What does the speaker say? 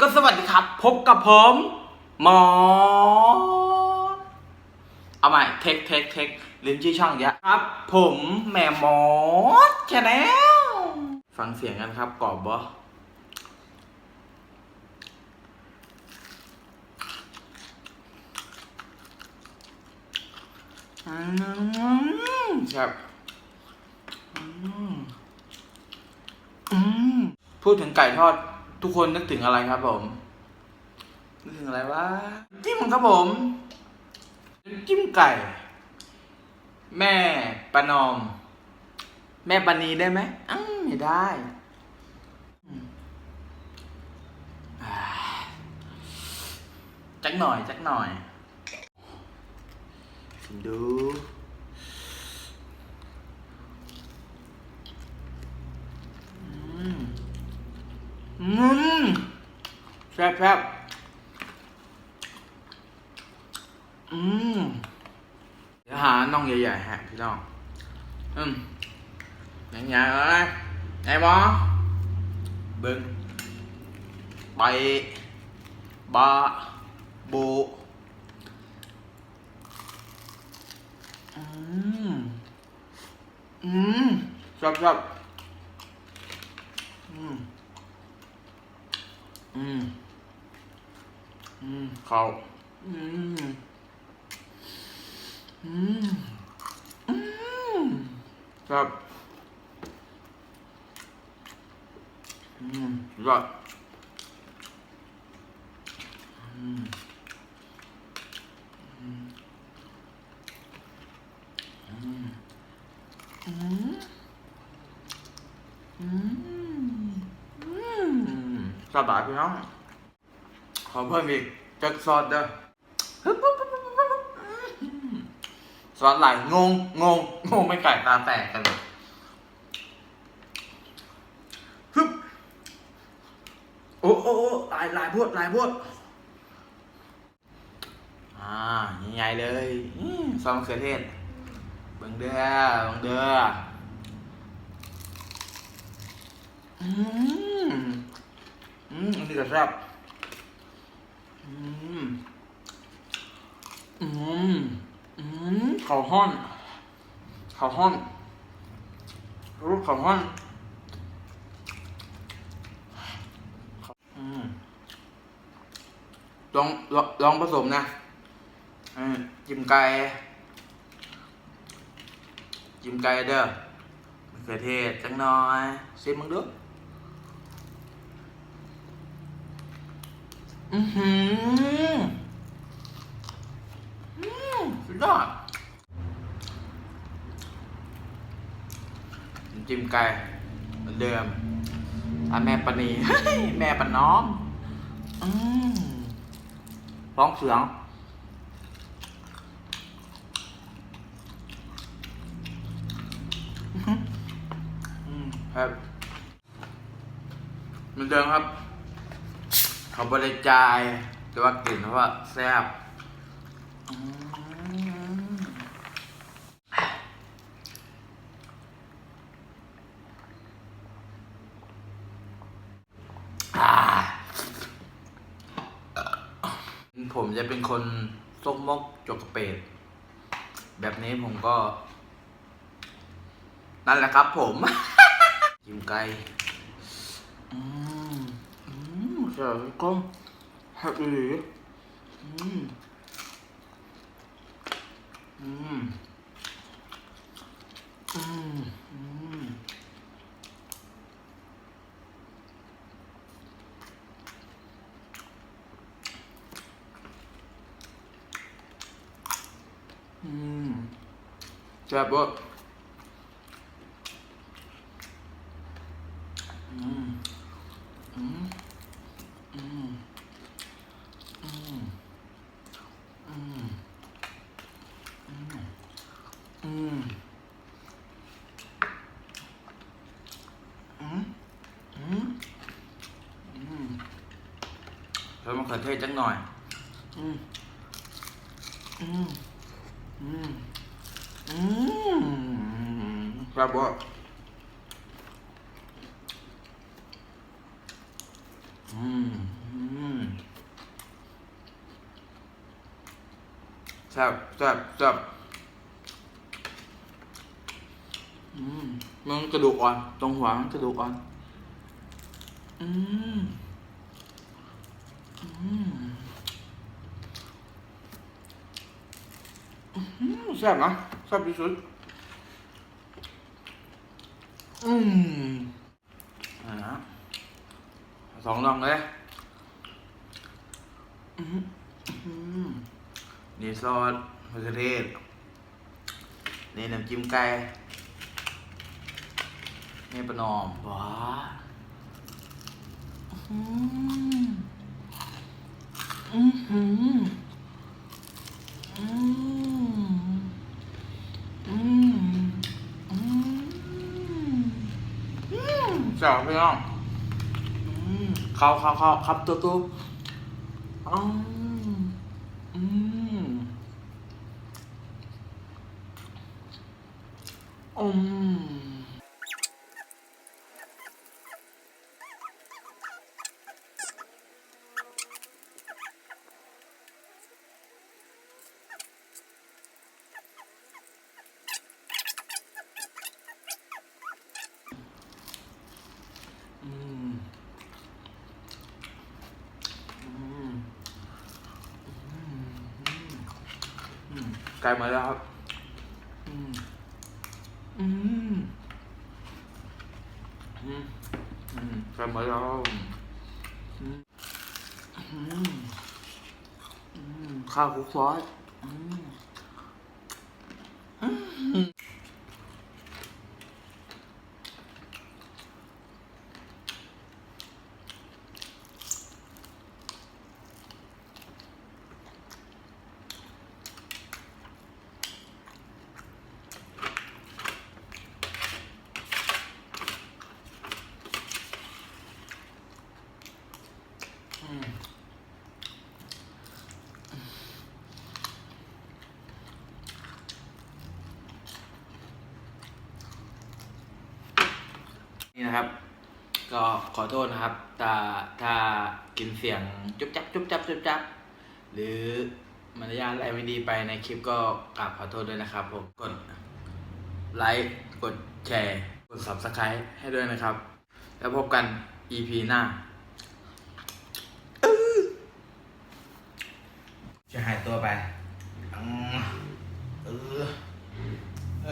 ก็สวัสดีครับ พบกับผมหมอ เอาใหม่เทคเทคเทคลืมชื่อช่องเยอะครับ ผมแม่หมอชาแนลฟังเสียงกันครับกรอบบออืมครับอืมอืมพูดถึงไก่ทอด ทุกคนนึกถึงอะไรครับผมนึกถึงอะไรวะจิ้มครับผมจิ้มไก่ แม่ประนอม แม่ปานีได้ไหมอ้าไม่ได้จักหน่อย จักหน่อยชิมดู อืมแซ่บแซ่บอืมเดี๋ยวหาน่องใหญ่ๆฮะพี่น้อง อืมใหญ่ๆเลยไอ้หมอเบิ้งไปบาบูอืม อืมชอบชอบอืม อืม อืมเขาอืม อืม อืมครับ อืมยอดอืม อืม อืม อืม อืม อืม สบายพี่น้อง ขอเพิ่มอีกจักซอสเด้อซอสไหลงงงงงงไม่ไก่ตาแตกกันฮึบโอ้โอ้หลายหลายพวดหลายพวดอ่าใหญ่เลยซอสมะเขือเทศเบิ่งเด้อเบิ่งเด้อ อืมอันนี้ก็แซ่บอืมอืมอืมเขาห้อนเขาห้อนรู้เขาห้อนอืมลองลองลองผสมนะอืมจิ้มไก่จิ้มไก่เด้อมะเขือเทศจังน้อยซิมมึงดู อือหืออืมสุดยอดจิ้มไก่เหมือนเดิมอะแม่ปนีแม่ปน้อมอืมร้องเสียงอือครับเหมือนเดิมครับ เขาบริจายแต่ว่ากลิ่นเพราะว่าแซ่บผมจะเป็นคนซกมกจกกระเปดแบบนี้ผมก็ นั่นแหละครับผม ยิ้มไก่อื แต่ก็แฮปปี้อืมอืมอืมอืมอืมแซ่บเอร์ ขือเทศจังหน่อย อืมอืมอืมอืมครับว่าอืมอืมแซ่บแซ่บแซ่บอืมมันกระดูกอ่อน ตรงหัวมันกระดูกอ่อน อืม แซ่บนะแซ่บที่สุด อืมอ่านะสองลองเลยอืมอืมนี่ซอสมะเขือเทศนี่น้ำจิ้มไก่นี่ปลาหนอมว้าอืม อืมอืมอืมอืมอืมอืมแซ่บพี่น้องอืมเข้าเข้าเข้าครับตัวตัวอืมอืมอืม อืม อืม อืม อืม ไกลมาแล้วครับ อืม อืม อืม อืมไกลมาแล้วอืม อืมอืมข้าวคลุกซอสอืมี่นะครับ ก็ขอโทษนะครับ ถ้าถ้ากินเสียงจุ๊บจับจุ๊บจับจุ๊บจับหรือมารยาทอะไรไม่ดีไปในคลิปก็กราบขอโทษด้วยนะครับผมกดไลค์กดแชร์กด subscribe ให้ด้วยนะครับ แล้วพบกัน EP หน้าจะหายตัวไป เออ เอ